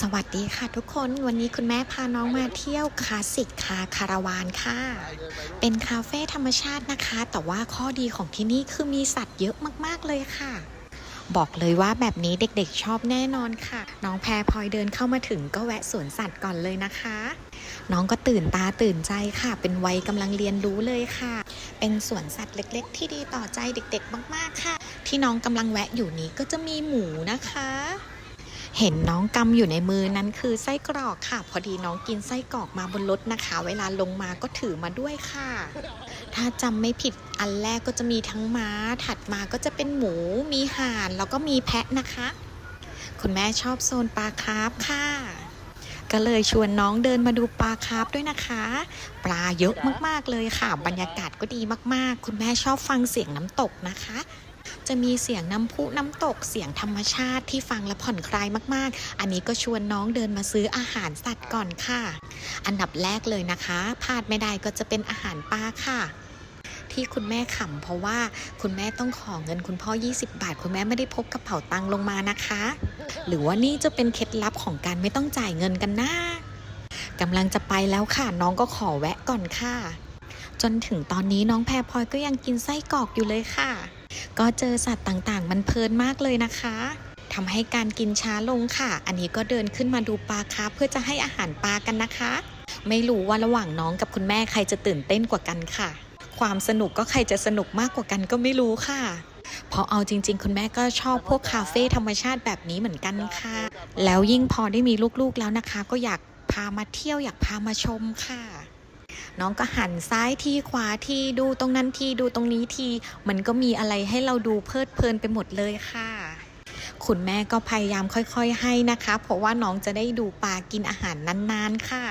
สวัสดีค่ะทุกคนวันนี้คุณแม่พาน้องมาเที่ยวคลาสสิกคาคาราวานค่ะ เป็นคาเฟ่ธรรมชาตินะคะ แต่ว่าข้อดีของที่นี่คือมีสัตว์เยอะมากๆเลยค่ะ บอกเลยว่าแบบนี้เด็กๆชอบแน่นอนค่ะ น้องแพรพลอยเดินเข้ามาถึงก็แวะสวนสัตว์ก่อนเลยนะคะ น้องก็ตื่นตาตื่นใจค่ะ เป็นวัยกำลังเรียนรู้เลยค่ะ เป็นสวนสัตว์เล็ก ๆ ที่ดีต่อใจเด็กๆ มากๆค่ะ ที่น้องกำลังแวะอยู่นี้ก็จะมีหมูนะคะ เห็นน้องกำอยู่ในมือนั้นคือไส้กรอกค่ะ พอดีน้องกินไส้กรอกมาบนรถนะคะ เวลาลงมาก็ถือมาด้วยค่ะ ถ้าจำไม่ผิดอันแรกก็จะมีทั้งม้า ถัดมาก็จะเป็นหมู มีห่าน แล้วก็มีแพะนะคะ คุณแม่ชอบโซนปลาคาร์ฟค่ะ ก็เลยชวนน้องเดินมาดูปลาคาร์ฟด้วยนะคะ ปลาเยอะมากๆเลยค่ะ บรรยากาศก็ดีมากๆ คุณแม่ชอบฟังเสียงน้ำตกนะคะ จะมีเสียงน้ำพุน้ำตกเสียงธรรมชาติที่ฟังและผ่อนคลายมากๆ อันนี้ก็ชวนน้องเดินมาซื้ออาหารสัตว์ก่อนค่ะ อันดับแรกเลยนะคะพลาดไม่ได้ก็จะเป็นอาหารปลาค่ะที่คุณแม่ขำเพราะว่าคุณแม่ต้องขอเงินคุณพ่อ 20 บาท คุณแม่ไม่ได้พกกระเป๋าตังค์ลงมานะคะ หรือว่านี่จะเป็นเคล็ดลับของการไม่ต้องจ่ายเงินกันนะกำลังจะไปแล้วค่ะ น้องก็ขอแวะก่อนค่ะ จนถึงตอนนี้น้องแพรพลอยก็ยังกินไส้กรอกอยู่เลยค่ะ ก็เจอสัตว์ต่างๆ มันเพลินมากเลยนะคะทำให้การกินช้าลงค่ะ อันนี้ก็เดินขึ้นมาดูปลาคาเพื่อจะให้อาหารปลากันนะคะ ไม่รู้ว่าระหว่างน้องกับคุณแม่ใครจะตื่นเต้นกว่ากันค่ะ ความสนุกก็ใครจะสนุกมากกว่ากันก็ไม่รู้ค่ะเพราะเอาจริง ๆ คุณแม่ก็ชอบพวกคาเฟ่ธรรมชาติแบบนี้เหมือนกันค่ะ แล้วยิ่งพอได้มีลูกๆแล้วนะคะ ก็อยากพามาเที่ยวอยากพามาชมค่ะ น้องก็หันซ้ายทีขวาทีดูตรงนั้นทีดูตรงนี้ทีมันก็มีอะไรให้เราดูเพลิดเพลินไปหมดเลยค่ะคุณแม่ก็พยายามค่อยๆให้นะคะ เพราะว่าน้องจะได้ดูปลากินอาหารนานๆค่ะ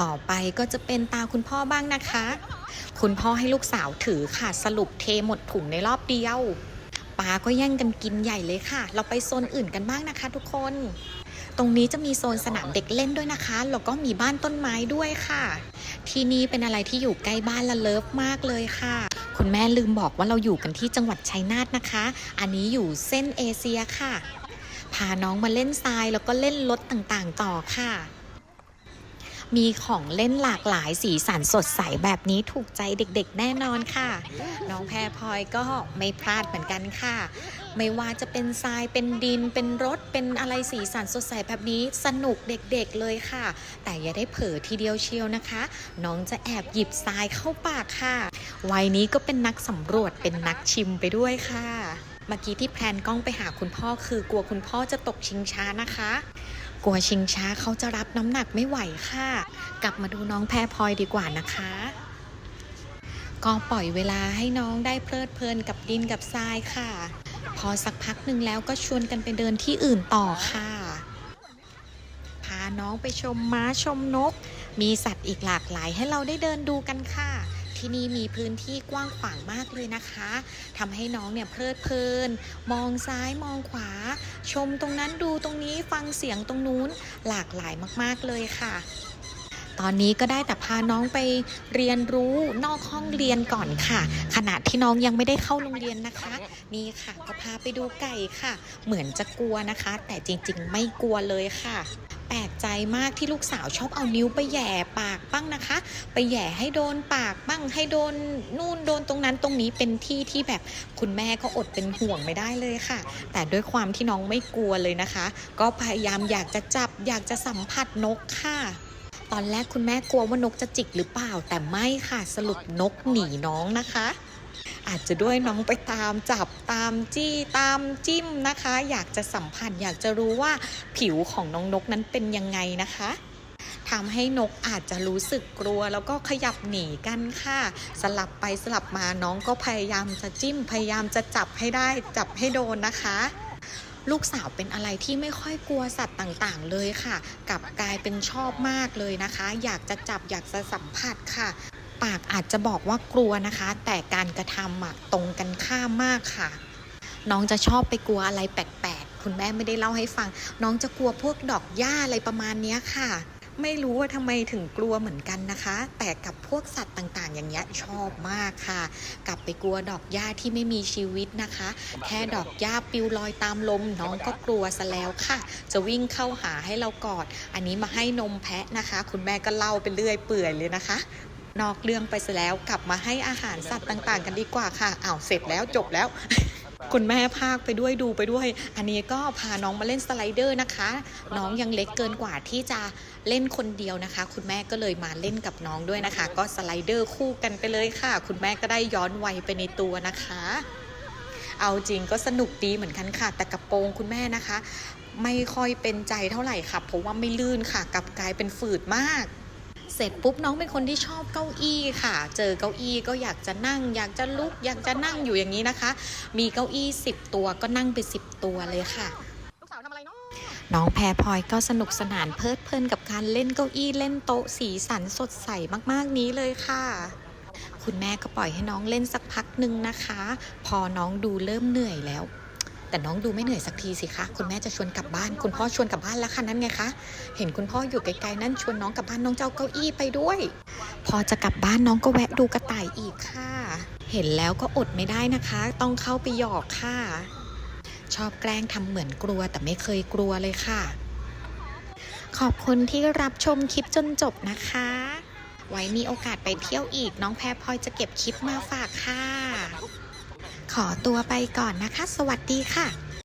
ต่อไปก็จะเป็นตาคุณพ่อบ้างนะคะ คุณพ่อให้ลูกสาวถือค่ะ สรุปเทหมดถุงในรอบเดียวปลาก็แย่งกันกินใหญ่เลยค่ะ เราไปโซนอื่นกันบ้างนะคะทุกคน ตรงนี้จะมีโซนสนามเด็กเล่นด้วยนะคะ แล้วก็มีบ้านต้นไม้ด้วยค่ะ ที่นี่เป็นอะไรที่อยู่ใกล้บ้านละเลิฟมากเลยค่ะ คุณแม่ลืมบอกว่าเราอยู่กันที่จังหวัดชัยนาทนะคะ อันนี้อยู่เส้นเอเชียค่ะ พาน้องมาเล่นทรายแล้วก็เล่นรถต่างๆ ต่อค่ะ มีของเล่นหลากหลายสีสันสดใสแบบนี้ถูกใจเด็กๆ แน่นอนค่ะ น้องแพรพลอยก็ไม่พลาดเหมือนกันค่ะ ไม่ว่าจะเป็นทรายเป็นดิน เป็นรถเป็นอะไรสีสันสดใสแบบนี้สนุกเด็กๆเลยค่ะ แต่อย่าได้เผลอทีเดียวเชียวนะคะ น้องจะแอบหยิบทรายเข้าปากค่ะวัยนี้ก็เป็นนักสำรวจเป็นนักชิมไปด้วยค่ะเมื่อกี้ที่แพลนกล้องไปหาคุณพ่อคือกลัวคุณพ่อจะตกชิงช้านะคะ กลัวชิงช้าเขาจะรับน้ำหนักไม่ไหวค่ะ กลับมาดูน้องแพรพลอยดีกว่านะคะ ก็ปล่อยเวลาให้น้องได้เพลิดเพลินกับดินกับทรายค่ะ พอสักพักหนึ่งแล้วก็ชวนกันไปเดินที่อื่นต่อค่ะ พาน้องไปชมม้าชมนก มีสัตว์อีกหลากหลายให้เราได้เดินดูกันค่ะ ที่นี่มีพื้นที่กว้างขวางมากเลยนะคะทำให้น้องเนี่ยเพลิดเพลิน มองซ้ายมองขวา ชมตรงนั้นดูตรงนี้ฟังเสียงตรงนู้นหลากหลายมากๆเลยค่ะตอนนี้ก็ได้แต่พาน้องไปเรียนรู้นอกห้องเรียนก่อนค่ะ ขณะที่น้องยังไม่ได้เข้าโรงเรียนนะคะ นี่ค่ะก็พาไปดูไก่ค่ะ เหมือนจะกลัวนะคะ แต่จริงๆ ไม่กลัวเลยค่ะ แปลกใจมากที่ลูกสาวชอบเอานิ้วไปแย่ปากบ้างนะคะ ไปแย่ให้โดนปากบ้างให้โดนนู่นโดนตรงนั้นตรงนี้เป็นที่ที่แบบคุณแม่ก็อดเป็นห่วงไม่ได้เลยค่ะ แต่ด้วยความที่น้องไม่กลัวเลยนะคะ ก็พยายามอยากจะจับอยากจะสัมผัสนกค่ะตอนแรกคุณแม่กลัวว่านกจะจิกหรือเปล่า แต่ไม่ค่ะสรุปนกหนีน้องนะคะ อาจจะด้วยน้องไปตามจับตามจี้ตามจิ้มนะคะ อยากจะสัมผัสอยากจะรู้ว่าผิวของน้องนกนั้นเป็นยังไงนะคะทำให้นกอาจจะรู้สึกกลัว แล้วก็ขยับหนีกันค่ะ สลับไปสลับมาน้องก็พยายามจะจิ้ม พยายามจะจับให้ได้จับให้โดนนะคะลูกสาวเป็นอะไรที่ไม่ค่อยกลัวสัตว์ต่างๆ เลยค่ะกลับกลายเป็นชอบมากเลยนะคะ อยากจะจับอยากจะสัมผัสค่ะ ปากอาจจะบอกว่ากลัวนะคะ แต่การกระทำอะตรงกันข้ามมากค่ะ น้องจะชอบไปกลัวอะไรแปลกๆ คุณแม่ไม่ได้เล่าให้ฟัง น้องจะกลัวพวกดอกหญ้าอะไรประมาณนี้ค่ะ ไม่รู้ว่าทำไมถึงกลัวเหมือนกันนะคะ แต่กับพวกสัตว์ต่างๆ อย่างเงี้ยชอบมากค่ะ กลับไปกลัวดอกหญ้าที่ไม่มีชีวิตนะคะ แค่ดอกหญ้าปลิวลอยตามลม น้องก็กลัวซะแล้วค่ะ จะวิ่งเข้าหาให้เรากอด อันนี้มาให้นมแพะนะคะ คุณแม่ก็เล่าไปเรื่อยเปื่อยเลยนะคะ นอกเรื่องไปซะแล้วกลับมาให้อาหารสัตว์ต่าง ๆ กันดีกว่าค่ะอ้าวเสร็จแล้วจบแล้ว คุณแม่พากไปด้วยดูไปด้วย อันนี้ก็พาน้องมาเล่นสไลเดอร์นะคะ น้องยังเล็กเกินกว่าที่จะเล่นคนเดียวนะคะ คุณแม่ก็เลยมาเล่นกับน้องด้วยนะคะ ก็สไลเดอร์คู่กันไปเลยค่ะ คุณแม่ก็ได้ย้อนวัยไปในตัวนะคะเอาจริงก็สนุกดีเหมือนกันค่ะ แต่กระโปรงคุณแม่นะคะ ไม่ค่อยเป็นใจเท่าไหร่ค่ะ เพราะว่าไม่ลื่นค่ะกลับกลายเป็นฝืดมาก เสร็จปุ๊บน้องเป็นคนที่ชอบเก้าอี้ค่ะ เจอเก้าอี้ก็อยากจะนั่ง อยากจะลุก อยากจะนั่งอยู่อย่างนี้นะคะ มีเก้าอี้ 10 ตัวก็นั่งไป 10 ตัวเลยค่ะลูกสาวทำอะไรเนาะน้องแพรพลอยก็สนุกสนานเพลิดเพลินกับการเล่นเก้าอี้เล่นโต๊ะสีสันสดใสมากๆนี้เลยค่ะ คุณแม่ก็ปล่อยให้น้องเล่นสักพักหนึ่งนะคะ พอน้องดูเริ่มเหนื่อยแล้ว แต่น้องดูไม่เหนื่อยสักทีสิคะ คุณแม่จะชวนกลับบ้าน คุณพ่อชวนกลับบ้านแล้วค่ะนั่นไงคะ เห็นคุณพ่ออยู่ไกลๆนั่นชวนน้องกลับบ้านน้องเจ้าเก้าอี้ไปด้วย พอจะกลับบ้านน้องก็แวะดูกระต่ายอีกค่ะ เห็นแล้วก็อดไม่ได้นะคะ ต้องเข้าไปหยอกค่ะ ชอบแกล้งทำเหมือนกลัวแต่ไม่เคยกลัวเลยค่ะ ขอบคุณที่รับชมคลิปจนจบนะคะ ไว้มีโอกาสไปเที่ยวอีก น้องแพรพลอยจะเก็บคลิปมาฝากค่ะ ขอตัวไปก่อนนะคะ สวัสดีค่ะ